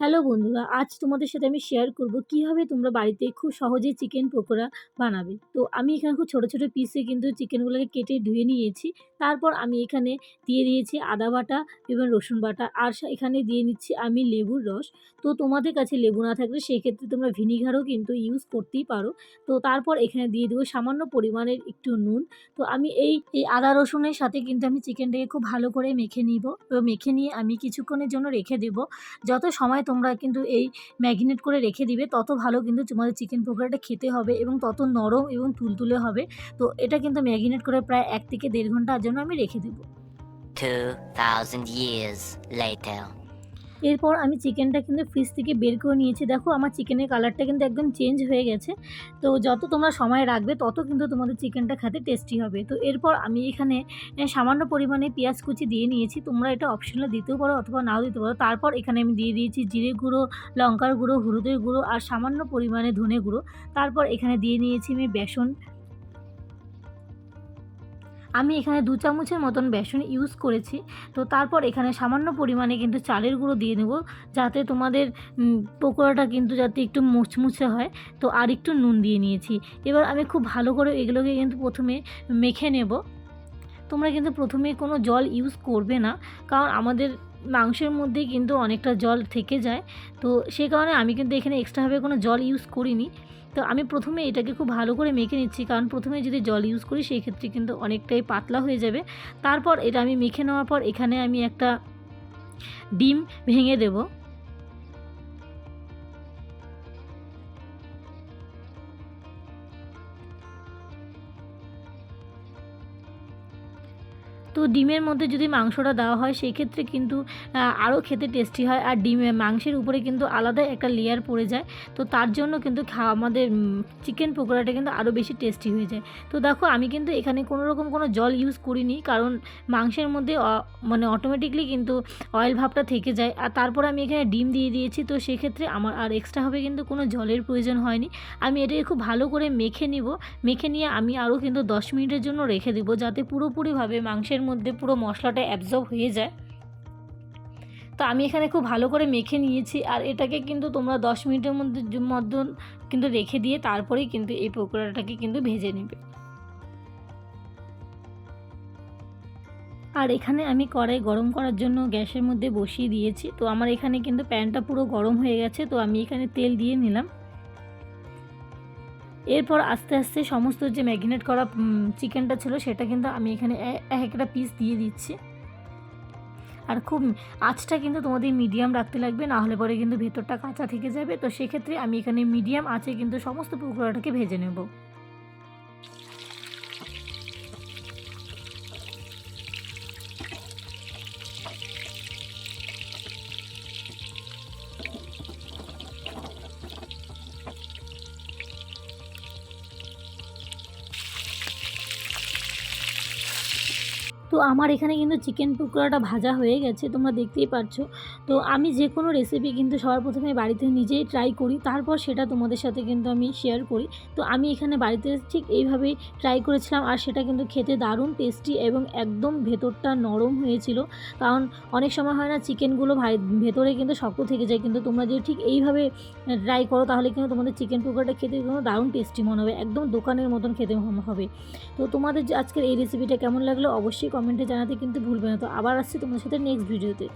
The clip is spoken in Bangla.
হ্যালো বন্ধুরা, আজ তোমাদের সাথে আমি শেয়ার করব কীভাবে তোমরা বাড়িতে খুব সহজেই চিকেন পকোড়া বানাবে। তো আমি এখানে খুব ছোটো ছোটো পিসে কিন্তু চিকেনগুলোকে কেটে ধুয়ে নিয়েছি। তারপর আমি এখানে দিয়ে দিয়েছি আদা বাটা এবং রসুন বাটা, আর এখানে দিয়ে নিচ্ছি আমি লেবুর রস। তো তোমাদের কাছে লেবু না থাকলে সেক্ষেত্রে তোমরা ভিনিগারও কিন্তু ইউজ করতেই পারো। তো তারপর এখানে দিয়ে দেবো সামান্য পরিমাণের একটু নুন। তো আমি এই এই আদা রসুনের সাথে কিন্তু আমি চিকেনটাকে খুব ভালো করে মেখে নিব। মেখে নিয়ে আমি কিছুক্ষণের জন্য রেখে দেবো। যত সময় তোমরা কিন্তু এই ম্যাগিনেট করে রেখে দিবে, তত ভালো কিন্তু তোমাদের চিকেন পকোড়াটা খেতে হবে এবং তত নরম এবং তুলতুলে হবে তো এটা কিন্তু ম্যাগিনেট করে প্রায় এক থেকে দেড় ঘণ্টার জন্য আমি রেখে দেবো 2000 years later. এরপর আমি চিকেনটা কিন্তু ফ্রিজ থেকে বের করে নিয়েছি। দেখো, আমার চিকেনের কালারটা কিন্তু একদম চেঞ্জ হয়ে গেছে। তো যত তোমরা সময় রাখবে, তত কিন্তু তোমাদের চিকেনটা খেতে টেস্টি হবে। তো এরপর আমি এখানে সামান্য পরিমাণে পেঁয়াজ কুচি দিয়ে নিয়েছি। তোমরা এটা অপশনাল দিতেও পারো অথবা নাও দিতে পারো। তারপর এখানে আমি দিয়ে দিয়েছি জিরে গুঁড়ো, লঙ্কার গুঁড়ো, হলুদের গুঁড়ো আর সামান্য পরিমাণে ধনে গুঁড়ো। তারপর এখানে দিয়ে নিয়েছি আমি বেসন। আমি এখানে দু চামচের মতন বেসন ইউজ করেছি। তো তারপর এখানে সামান্য পরিমাণে কিন্তু চালের গুঁড়ো দিয়ে নেব, যাতে তোমাদের পকোড়াটা কিন্তু যাতে একটু মুচমুচে হয়। তো আর একটু নুন দিয়ে নিয়েছি। এবার আমি খুব ভালো করে এগুলোকে কিন্তু প্রথমে মেখে নেব। তোমরা কিন্তু প্রথমে কোনো জল ইউজ করবে না, কারণ আমাদের মাংসের মধ্যে কিন্তু অনেকটা জল থেকে যায়। তো সে কারণে আমি কিন্তু এখানে এক্সট্রাভাবে কোনো জল ইউজ করিনি। তো আমি প্রথমে এটাকে খুব ভালো করে মেখে নিচ্ছি, কারণ প্রথমে যদি জল ইউজ করি সেই ক্ষেত্রে কিন্তু অনেকটাই পাতলা হয়ে যাবে। তারপর এটা আমি মেখে নেওয়ার পর এখানে আমি একটা ডিম ভেঙে দেব। তো ডিমের মধ্যে যদি মাংসটা দেওয়া হয় সেই ক্ষেত্রে কিন্তু আরও খেতে টেস্টি হয়। আর ডিম মাংসের উপরে কিন্তু আলাদা একটা লেয়ার পড়ে যায়। তো তার জন্য কিন্তু খাওয়া আমাদের চিকেন পকোড়াটা কিন্তু আরও বেশি টেস্টি হয়ে যায়। তো দেখো, আমি কিন্তু এখানে কোনো রকম কোনো জল ইউজ করিনি। কারণ মাংসের মধ্যে মানে অটোমেটিকলি কিন্তু অয়েল ভাবটা থেকে যায়। আর তারপর আমি এখানে ডিম দিয়ে দিয়েছি। তো সেক্ষেত্রে আমার আর এক্সট্রাভাবে কিন্তু কোনো জলের প্রয়োজন হয়নি। আমি এটাকে খুব ভালো করে মেখে নিব। মেখে নিয়ে আমি আরও কিন্তু দশ মিনিটের জন্য রেখে দেবো। যাতে পুরোপুরিভাবে মাংসের মধ্যে পুরো মশলাটা অ্যাবজর্ব হয়ে যায়। তো আমি এখানে খুব ভালো করে মেখে নিয়েছি আর এটাকে কিন্তু তোমরা দশ মিনিটের মধ্যে মধ্যে কিন্তু রেখে দিয়ে তারপরেই কিন্তু এই পকোড়াটাকে কিন্তু ভেজে নেবে। আর এখানে আমি কড়াই গরম করার জন্য গ্যাসের মধ্যে বসিয়ে দিয়েছি। তো আমার এখানে কিন্তু প্যানটা পুরো গরম হয়ে গেছে। তো আমি এখানে তেল দিয়ে নিলাম। এরপর আস্তে আস্তে সমস্ত যে ম্যাগিনেট করা চিকেনটা ছিল সেটা কিন্তু আমি এখানে এক একটা পিস দিয়ে দিচ্ছি। আর খুব, আঁচটা কিন্তু তোমাদের মিডিয়াম রাখতে লাগবে, না হলে পরে কিন্তু ভেতরটা কাঁচা থেকে যাবে। তো সেক্ষেত্রে আমি এখানে মিডিয়াম আঁচে কিন্তু সমস্ত পকোড়াটাকে ভেজে নেব। তো আমার এখানে কিন্তু চিকেন পকোড়াটা ভাজা হয়ে গেছে তোমরা দেখতেই পারছ। তো আমি যে কোনো রেসিপি কিন্তু সবার প্রথমে বাড়িতে নিজেই ট্রাই করি, তারপর সেটা তোমাদের সাথে কিন্তু আমি শেয়ার করি। তো আমি এখানে বাড়িতে ঠিক এইভাবেই ট্রাই করেছিলাম আর সেটা কিন্তু খেতে দারুণ টেস্টি এবং একদম ভেতরটা নরম হয়েছিল। কারণ অনেক সময় হয় না চিকেনগুলো ভেতরে কিন্তু শক্ত থেকে যায়, কিন্তু তোমরা যদি ঠিক এইভাবে ট্রাই করো তাহলে কিন্তু তোমাদের চিকেন পকোড়াটা খেতে কিন্তু দারুণ টেস্টি মনে হবে, একদম দোকানের মতন খেতে হবে। তো তোমাদের আজকের এই রেসিপিটা কেমন লাগল অবশ্যই কমেন্টে জানাতে কিন্তু ভুলবে না। তো আবার আসছি তোমাদের সাথে নেক্সট ভিডিওতে